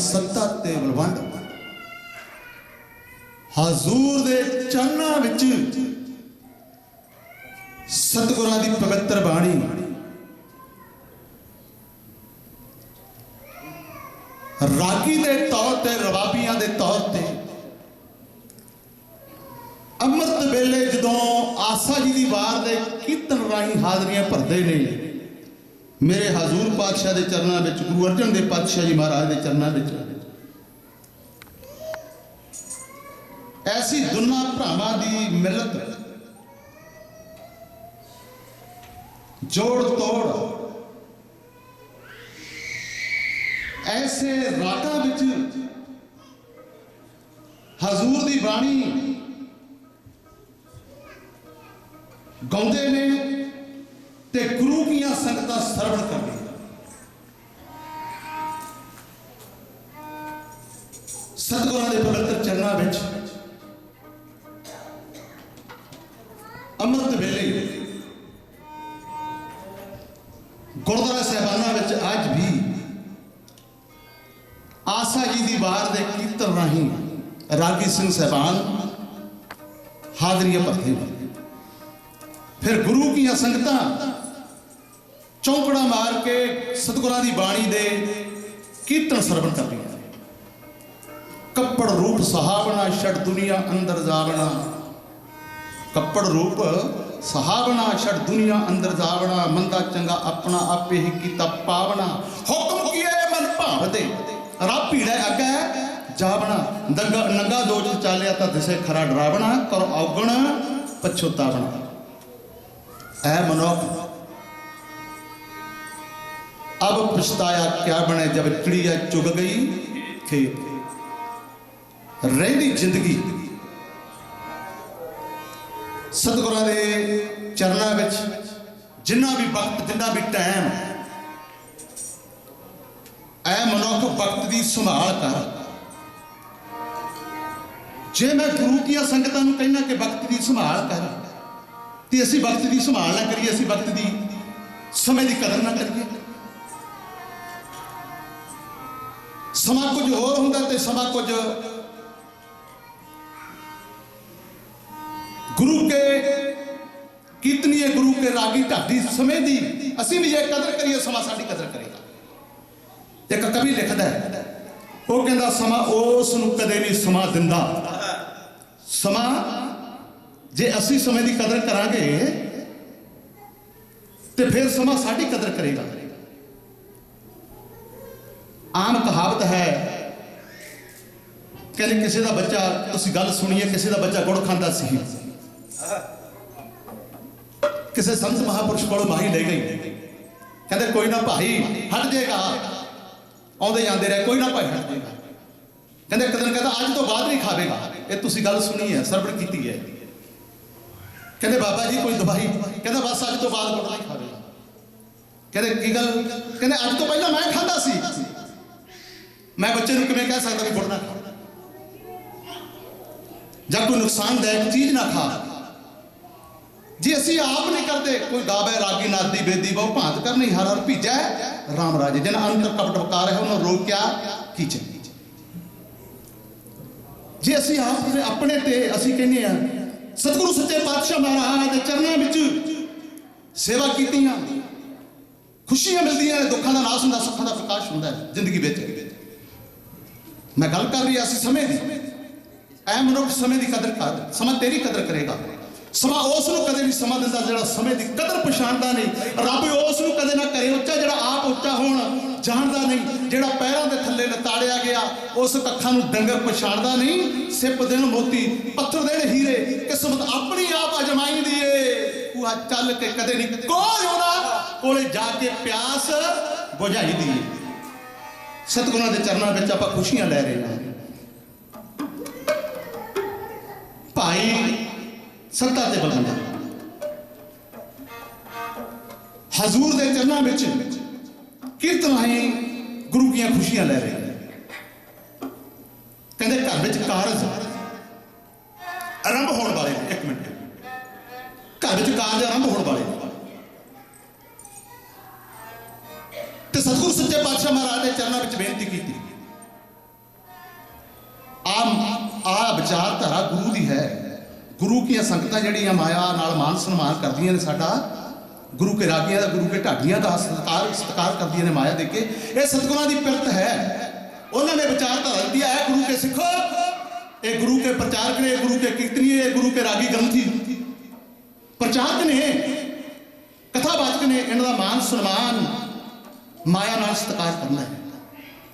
ਸੱਤਾ ਤੇ ਬਲਵੰਡ ਹਜ਼ੂਰ ਦੇ ਚਰਨਾਂ ਵਿੱਚ ਸਤਿਗੁਰਾਂ ਦੀ ਪਵਿੱਤਰ ਬਾਣੀ। ਰਾਗੀ ਦੇ ਤੌਰ ਤੇ, ਰਵਾਬੀਆਂ ਦੇ ਤੌਰ ਤੇ, ਅੰਮ੍ਰਿਤ ਵੇਲੇ ਜਦੋਂ ਆਸਾ ਜੀ ਦੀ ਵਾਰ ਦੇ ਕੀਰਤਨ ਰਾਹੀਂ ਹਾਜ਼ਰੀਆਂ ਭਰਦੇ ਨੇ ਮੇਰੇ ਹਜ਼ੂਰ ਪਾਤਸ਼ਾਹ ਦੇ ਚਰਨਾਂ ਵਿੱਚ, ਗੁਰੂ ਅਰਜਨ ਦੇਵ ਪਾਤਸ਼ਾਹ ਜੀ ਮਹਾਰਾਜ ਦੇ ਚਰਨਾਂ ਵਿੱਚ ਐਸੀ ਦੁਨਾ ਭਰਾਵਾਂ ਦੀ ਮਿਲਤ, ਜੋੜ ਤੋੜ, ਐਸੇ ਰਾਤਾਂ ਵਿੱਚ ਹਜ਼ੂਰ ਦੀ ਬਾਣੀ ਗਾਉਂਦੇ ਨੇ ਗੁਰੂ ਸੰਗਤਾਂ ਸਰਵਣ ਕਰਦੇ ਸਤਿਗੁਰਾਂ ਦੇ ਪਵਿੱਤਰ ਚਰਨਾਂ ਵਿੱਚ ਅੰਮ੍ਰਿਤ ਵੇਲੇ ਗੁਰਦੁਆਰਾ ਸਾਹਿਬਾਨਾਂ ਵਿੱਚ ਅੱਜ ਵੀ ਆਸਾ ਜੀ ਦੀ ਵਾਰ ਦੇ ਕੀਰਤਨ ਰਾਹੀਂ ਰਾਗੀ ਸਿੰਘ ਸਾਹਿਬਾਨ ਹਾਜ਼ਰੀਆਂ ਭਰਦੇ ਨੇ। ਫਿਰ ਗੁਰੂ ਕੀਆਂ ਸੰਗਤਾਂ ਚੌਂਕੜਾ ਮਾਰ ਕੇ ਸਤਿਗੁਰਾਂ ਦੀ ਬਾਣੀ ਦੇ ਕੀਰਤਨ ਸਰਵਣ ਕਰਦੀਆਂ ਕੱਪੜ ਰੂਪ ਸਹਾਵਣਾ ਛੜ ਦੁਨੀਆ ਅੰਦਰ ਜਾਵਣਾ। ਕੱਪੜ ਰੂਪ ਸਹਾਵਣਾ ਛੜ ਦੁਨੀਆ ਅੰਦਰ ਜਾਵਣਾ। ਮੰਦਾ ਚੰਗਾ ਆਪਣਾ ਆਪੇ ਹੀ ਕੀਤਾ ਪਾਵਣਾ। ਹੁਕਮ ਕੀਏ ਮਨ ਭਾਵਦੇ ਰੱਬ ਭੀੜੇ ਅੱਗੇ ਜਾਵਣਾ। ਦੰਗਾ ਨੰਗਾ ਦੋਜ ਚਾਲਿਆ ਤਾਂ ਦਿਸੇ ਖਰਾ ਡਰਾਵਣਾ। ਕਰ ਔਗਣ, ਪਛੋਤਾਵਣਾ। ਐ ਮਨੁੱਖ ਅਬ ਪਛਤਾਇਆ ਕਿਆ ਬਣੇ ਜਬ ਚਿੜੀਆ ਚੁਗ ਗਈ ਖੇਤ ਰਹਿੰਦੀ ਜ਼ਿੰਦਗੀ ਸਤਿਗੁਰਾਂ ਦੇ ਚਰਨਾਂ ਵਿੱਚ ਜਿੰਨਾ ਵੀ ਵਕਤ ਜਿੰਨਾ ਵੀ ਟਾਈਮ ਐ ਮਨੁੱਖ ਵਕਤ ਦੀ ਸੰਭਾਲ ਕਰ ਜੇ ਮੈਂ ਗੁਰੂ ਦੀਆਂ ਸੰਗਤਾਂ ਨੂੰ ਕਹਿਣਾ ਕਿ ਵਕਤ ਦੀ ਸੰਭਾਲ ਕਰ ਤੇ ਅਸੀਂ ਵਕਤ ਦੀ ਸੰਭਾਲ ਨਾ ਕਰੀਏ ਅਸੀਂ ਵਕਤ ਦੀ ਸਮੇਂ ਦੀ ਕਦਰ ਨਾ ਕਰੀਏ ਸਮਾਂ ਕੁਝ ਹੋਰ ਹੁੰਦਾ ਤੇ ਸਮਾਂ ਕੁਝ ਗੁਰੂ ਕੇ ਕੀਰਤਨੀਏ ਗੁਰੂ ਕੇ ਰਾਗੀ ਢਾਡੀ ਸਮੇਂ ਦੀ, ਅਸੀਂ ਵੀ ਜੇ ਕਦਰ ਕਰੀਏ, ਸਮਾਂ ਸਾਡੀ ਕਦਰ ਕਰੇਗਾ। ਇੱਕ ਕਵੀ ਲਿਖਦਾ ਹੈ, ਉਹ ਕਹਿੰਦਾ, ਸਮਾਂ ਉਸ ਨੂੰ ਕਦੇ ਨਹੀਂ ਸਮਾਂ ਦਿੰਦਾ। ਸਮਾਂ ਜੇ ਅਸੀਂ ਸਮੇਂ ਦੀ ਕਦਰ ਕਰਾਂਗੇ, ਤੇ ਫਿਰ ਸਮਾਂ ਸਾਡੀ ਕਦਰ ਕਰੇਗਾ। ਆਮ ਕਹਾਵਤ ਹੈ ਕਹਿੰਦੇ ਕਿਸੇ ਦਾ ਬੱਚਾ, ਤੁਸੀਂ ਗੱਲ ਸੁਣੀਏ, ਕਿਸੇ ਦਾ ਬੱਚਾ ਗੁੜ ਖਾਂਦਾ ਸੀ। ਕਿਸੇ ਸੰਤ ਮਹਾਪੁਰਸ਼ ਕੋਲ ਮਾਹੀ ਲੈ ਗਈ। ਕਹਿੰਦੇ, ਕੋਈ ਨਾ ਭਾਈ, ਹਟ ਜਾਏਗਾ। ਆਉਂਦੇ ਜਾਂਦੇ ਰਹੇ, ਕੋਈ ਨਾ ਭਾਈ, ਹਟ ਜਾਏਗਾ। ਕਹਿੰਦੇ, ਇੱਕ ਦਿਨ ਕਹਿੰਦਾ, ਅੱਜ ਤੋਂ ਬਾਅਦ ਨਹੀਂ ਖਾਵੇਗਾ। ਇਹ ਤੁਸੀਂ ਗੱਲ ਸੁਣੀ ਹੈ, ਸਰਵਣ ਕੀਤੀ ਹੈ। ਕਹਿੰਦੇ, ਬਾਬਾ ਜੀ, ਕੋਈ ਦਵਾਈ? ਕਹਿੰਦਾ, ਬਸ, ਅੱਜ ਤੋਂ ਬਾਅਦ ਗੁੜ ਨਹੀਂ ਖਾਵੇਗਾ। ਕਹਿੰਦੇ, ਕੀ ਗੱਲ? ਕਹਿੰਦੇ, ਅੱਜ ਤੋਂ ਪਹਿਲਾਂ ਮੈਂ ਖਾਂਦਾ ਸੀ। ਮੈਂ ਬੱਚੇ ਨੂੰ ਕਿਵੇਂ ਕਹਿ ਸਕਦਾ ਵੀ ਗੁੜ ਨਾ ਖਾ? ਜਾਂ ਕੋਈ ਨੁਕਸਾਨਦਾਇਕ ਚੀਜ਼ ਨਾ ਖਾ, ਜੇ ਅਸੀਂ ਆਪ ਨਹੀਂ ਕਰਦੇ, ਕੋਈ ਗਾਵੇ ਰਾਗੀ ਨਾਦੀ ਬੇਦੀ ਬਹੁ ਭਾਂਤ ਕਰਨੀ, ਹਰ ਹਰ ਭੀਜੈ ਰਾਮ ਰਾਜੇ। ਜਿਨ ਅੰਤਰ ਕਪਟ ਵਕਾਰ ਹੈ ਉਹਨੂੰ ਰੋਕਿਆ ਕੀਚੇ ਜੇ ਅਸੀਂ ਆਪ ਆਪਣੇ ਤੇ ਅਸੀਂ ਕਹਿੰਦੇ ਆ ਸਤਿਗੁਰੂ ਸੱਚੇ ਪਾਤਸ਼ਾਹ ਮਹਾਰਾਜ ਦੇ ਚਰਨਾਂ ਵਿੱਚ ਸੇਵਾ ਕੀਤੀਆਂ, ਖੁਸ਼ੀਆਂ ਮਿਲਦੀਆਂ ਨੇ, ਦੁੱਖਾਂ ਦਾ ਨਾਸ ਹੁੰਦਾ, ਸੁੱਖਾਂ ਦਾ ਪ੍ਰਕਾਸ਼ ਹੁੰਦਾ ਹੈ, ਜ਼ਿੰਦਗੀ ਵਿੱਚ ਮੈਂ ਗੱਲ ਕਰ ਰਹੀ ਸੀ ਸਮੇਂ ਦੀ। ਐ ਮਨੁੱਖ ਸਮੇਂ ਦੀ ਕਦਰ ਕਰ, ਸਮਾਂ ਤੇਰੀ ਕਦਰ ਕਰੇਗਾ। ਸਮਾਂ ਉਸ ਨੂੰ ਕਦੇ ਨਹੀਂ ਸਮਾਂ ਦਿੰਦਾ ਜਿਹੜਾ ਸਮੇਂ ਦੀ ਕਦਰ ਪਛਾਣਦਾ ਨਹੀਂ। ਰੱਬ ਉਸ ਨੂੰ ਕਦੇ ਨਾ ਕਰੇ ਉੱਚਾ, ਜਿਹੜਾ ਆਪ ਉੱਚਾ ਹੋਣ, ਜਾਣਦਾ ਨਹੀਂ। ਜਿਹੜਾ ਪੈਰਾਂ ਦੇ ਥੱਲੇ ਲਤਾੜਿਆ ਗਿਆ, ਉਸ ਕੱਖਾਂ ਨੂੰ ਡੰਗਰ ਪਛਾਣਦਾ ਨਹੀਂ। ਸਿੱਪ ਦੇਣ ਮੋਤੀ, ਪੱਥਰ ਦੇਣ ਹੀਰੇ, ਕਿਸਮਤ ਆਪਣੀ ਆਪ ਅਜਮਾਈ ਦੀ ਏ। ਉਹ ਚੱਲ ਕੇ ਕਦੇ ਨਹੀਂ, ਕੋਈ ਆਉਂਦਾ ਕੋਲੇ ਜਾ ਕੇ ਪਿਆਸ ਬੁਝਾਈ ਦੀ ਏ। ਸਤਿਗੁਰਾਂ ਦੇ ਚਰਨਾਂ ਵਿੱਚ ਆਪਾਂ ਖੁਸ਼ੀਆਂ ਲੈ ਰਹੇ ਹਾਂ। ਭਾਈ ਸੰਤਾਂ ਤੇ ਬਲਵੰਡਾ ਹਜ਼ੂਰ ਦੇ ਚਰਨਾਂ ਵਿੱਚ ਕੀਰਤਨ ਰਾਹੀਂ ਗੁਰੂ ਦੀਆਂ ਖੁਸ਼ੀਆਂ ਲੈ ਰਹੇ ਨੇ ਕਹਿੰਦੇ ਘਰ ਵਿੱਚ ਕਾਰਜ ਆਰੰਭ ਹੋਣ ਵਾਲੇ ਨੇ, ਇੱਕ ਮਿੰਟ। ਘਰ ਵਿੱਚ ਕਾਰਜ ਆਰੰਭ ਹੋਣ ਵਾਲੇ ਤੇ ਸਤਿਗੁਰੂ ਸੱਚੇ ਪਾਤਸ਼ਾਹ ਮਹਾਰਾਜ ਦੇ ਚਰਨਾਂ ਵਿੱਚ ਬੇਨਤੀ ਕੀਤੀ। ਆ ਆ ਵਿਚਾਰਧਾਰਾ ਗੁਰੂ ਦੀ ਹੈ। ਗੁਰੂ ਕੀਆਂ ਸੰਗਤਾਂ ਜਿਹੜੀਆਂ ਮਾਇਆ ਨਾਲ ਮਾਨ ਸਨਮਾਨ ਕਰਦੀਆਂ ਨੇ ਸਾਡਾ, ਗੁਰੂ ਕੇ ਰਾਗੀਆਂ ਦਾ, ਗੁਰੂ ਕੇ ਢਾਡੀਆਂ ਦਾ ਸਤਿਕਾਰ ਸਤਿਕਾਰ ਕਰਦੀਆਂ ਨੇ ਮਾਇਆ ਦੇ ਕੇ। ਇਹ ਸਤਿਗੁਰਾਂ ਦੀ ਪਿਰਤ ਹੈ। ਉਹਨਾਂ ਨੇ ਵਿਚਾਰਧਾਰਾ ਦਿੱਤੀ ਹੈ ਗੁਰੂ ਕੇ ਸਿੱਖੋ। ਇਹ ਗੁਰੂ ਕੇ ਪ੍ਰਚਾਰਕ ਨੇ ਗੁਰੂ ਕੇ ਕੀਰਤਨੀਏ ਇਹ ਗੁਰੂ ਕੇ ਰਾਗੀ ਗ੍ਰੰਥੀ। ਪ੍ਰਚਾਰਕ ਨੇ, ਕਥਾਵਾਚਕ ਨੇ, ਇਹਨਾਂ ਦਾ ਮਾਨ ਸਨਮਾਨ ਮਾਇਆ ਨਾਲ ਸਤਿਕਾਰ ਕਰਨਾ ਹੈ।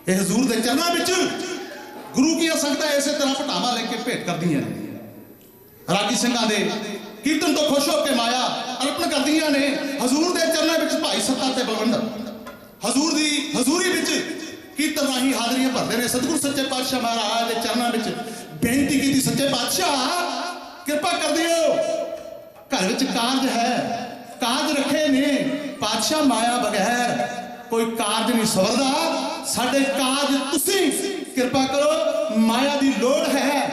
ਇਹ ਹਜ਼ੂਰ ਦੇ ਚਰਨਾਂ ਵਿੱਚ ਗੁਰੂ ਕੀਆਂ ਸੰਗਤਾਂ ਇਸੇ ਤਰ੍ਹਾਂ ਪਟਾਵਾ ਲੈ ਕੇ ਭੇਟ ਕਰਦੀਆਂ ਨੇ ਰਾਗੀ ਸਿੰਘਾਂ ਦੇ ਕੀਰਤਨ ਤੋਂ ਖੁਸ਼ ਹੋ ਕੇ ਮਾਇਆ ਅਰਪਣ ਕਰਦੀਆਂ ਨੇ। ਹਜ਼ੂਰ ਦੇ ਚਰਨਾਂ ਵਿੱਚ ਭਾਈ ਸੱਤਾ ਤੇ ਬਲਵੰਡ ਹਜ਼ੂਰ ਦੀ, ਹਜ਼ੂਰੀ ਵਿੱਚ ਕੀਰਤਨ ਰਾਹੀਂ ਹਾਜ਼ਰੀਆਂ ਭਰਦੇ ਨੇ। ਸਤਿਗੁਰ ਸੱਚੇ ਪਾਤਸ਼ਾਹ ਮਹਾਰਾਜ ਦੇ ਚਰਨਾਂ ਵਿੱਚ ਬੇਨਤੀ ਕੀਤੀ, ਸੱਚੇ ਪਾਤਸ਼ਾਹ, ਕਿਰਪਾ ਕਰ ਦਿਓ। ਘਰ ਵਿੱਚ ਕਾਰਜ ਹੈ ਕਾਰਜ ਰੱਖੇ ਨੇ। ਪਾਤਸ਼ਾਹ ਮਾਇਆ ਬਗੈਰ ਕੋਈ ਕਾਰਜ ਨਹੀਂ ਸਵਰਦਾ ਸਾਡੇ ਕਾਰਜ ਤੁਸੀਂ ਕਿਰਪਾ ਕਰੋ, ਮਾਇਆ ਦੀ ਲੋੜ ਹੈ।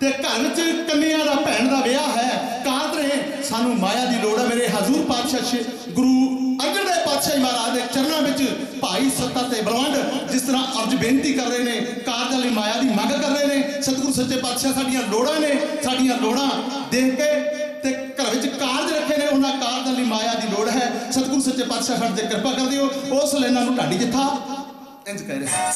ਤੇ ਘਰ ਚ ਕੰਨਿਆ ਦਾ, ਭੈਣ ਦਾ ਵਿਆਹ ਹੈ। ਕਾਰਜ ਰਹੇ, ਸਾਨੂੰ ਮਾਇਆ ਦੀ ਲੋੜ ਹੈ। ਮੇਰੇ ਹਜ਼ੂਰ ਪਾਤਸ਼ਾਹ ਗੁਰੂ ਅੰਗਦ ਦੇ ਪਾਤਸ਼ਾਹ ਮਹਾਰਾਜ ਦੇ ਚਰਨਾਂ ਵਿੱਚ ਭਾਈ ਸੱਤਾ ਤੇ ਬਲਵੰਡ ਜਿਸ ਤਰ੍ਹਾਂ ਅਰਜ ਬੇਨਤੀ ਕਰ ਰਹੇ ਨੇ, ਕਾਰਜਾਂ ਲਈ ਮਾਇਆ ਦੀ ਮੰਗ ਕਰ ਰਹੇ ਨੇ, ਸਤਿਗੁਰੂ ਸੱਚੇ ਪਾਤਸ਼ਾਹ ਸਾਡੀਆਂ ਲੋੜਾਂ ਨੇ, ਸਾਡੀਆਂ ਲੋੜਾਂ ਦੇਖ ਕੇ ਤੇ ਘਰ ਵਿੱਚ ਕਾਰਜ ਰੱਖੇ ਨੇ ਉਹਨਾਂ ਲਈ ਮਾਇਆ ਦੀ ਲੋੜ ਹੈ। ਸਤਿਗੁਰੂ ਸੱਚੇ ਪਾਤਸ਼ਾਹ ਸਾਡੇ ਤੇ ਕਿਰਪਾ ਕਰ ਦਿਓ ਉਸ ਲੈਣਾ ਨੂੰ ਢਾਡੀ ਜਿੱਥਾ ਇੰਜ ਕਹਿ ਰਿਹਾ